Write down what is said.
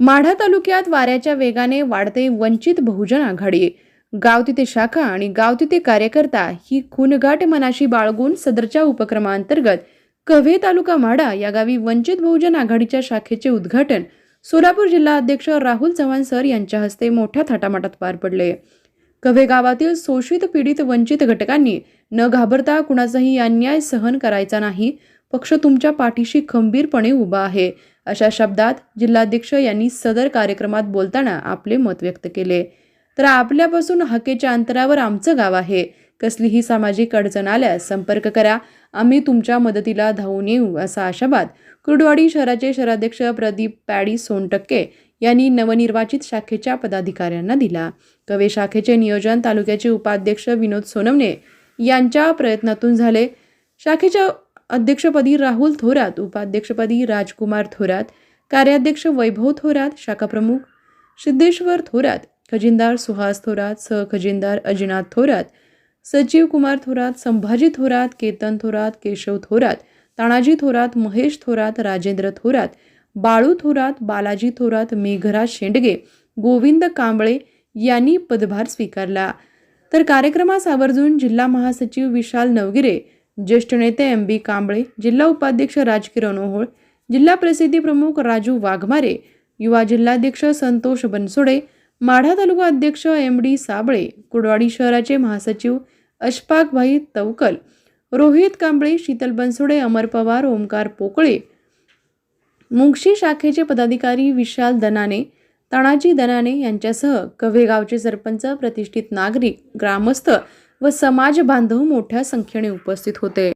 माढा तालुक्यात वाऱ्याच्या वेगाने वाढते वंचित बहुजन आघाडी. गाव तिथे शाखा आणि गाव तिथे कार्यकर्ता ही खूनगाट मनाशी बाळगून सदरच्या उपक्रमांतर्गत कव्हे तालुका माढा या गावी वंचित बहुजन आघाडीच्या शाखेचे उद्घाटन सोलापूर जिल्हा अध्यक्ष राहुल चव्हाण सर यांच्या हस्ते मोठ्या थाटामाटात पार पडले. कव्हे गावातील शोषित पीडित वंचित घटकांनी न घाबरता कुणाचाही अन्याय सहन करायचा नाही पक्ष तुमच्या पाठीशी खंबीरपणे उभा आहे. अशा शब्दात जिल्हाध्यक्ष यांनी सदर कार्यक्रमात बोलताना आपले मत व्यक्त केले. तर आपल्यापासून हाकेच्या अंतरावर आमचं गाव आहे. कसलीही सामाजिक अडचण आल्यास संपर्क करा. आम्ही तुमच्या मदतीला धावून येऊ असा आशावाद कुर्डवाडी शहराचे शहराध्यक्ष प्रदीप पॅडी सोनटक्के यांनी नवनिर्वाचित शाखेच्या पदाधिकाऱ्यांना दिला. कवे शाखेचे नियोजन तालुक्याचे उपाध्यक्ष विनोद सोनवणे यांच्या प्रयत्नातून झाले. शाखेच्या अध्यक्षपदी राहुल थोरात उपाध्यक्षपदी राजकुमार थोरात कार्याध्यक्ष वैभव थोरात शाखाप्रमुख सिद्धेश्वर थोरात खजिनदार सुहास थोरात सहखजिनदार अजिनाथ थोरात सचिव कुमार थोरात संभाजी थोरात केतन थोरात केशव थोरात तानाजी थोरात महेश थोरात राजेंद्र थोरात बाळू थोरात बालाजी थोरात मेघराज शेंडगे गोविंद कांबळे यांनी पदभार स्वीकारला. तर कार्यक्रमास आवर्जून जिल्हा महासचिव विशाल नवगिरे ज्येष्ठ नेते एम बी कांबळे जिल्हा उपाध्यक्ष राजकिरण ओहोळ जिल्हा प्रसिद्धी प्रमुख राजू वाघमारे युवा जिल्हाध्यक्ष संतोष बनसोडे माढा तालुका अध्यक्ष एम डी साबळे कुडवाडी शहराचे महासचिव अशफाकभाई तवकल रोहित कांबळे शीतल बनसोडे अमर पवार ओमकार पोकळे मुंगशी शाखेचे पदाधिकारी विशाल दनाने तानाजी दनाने यांच्यासह कव्हेगावचे सरपंच प्रतिष्ठित नागरिक ग्रामस्थ व समाज बांधव मोठ्या संख्येने उपस्थित होते.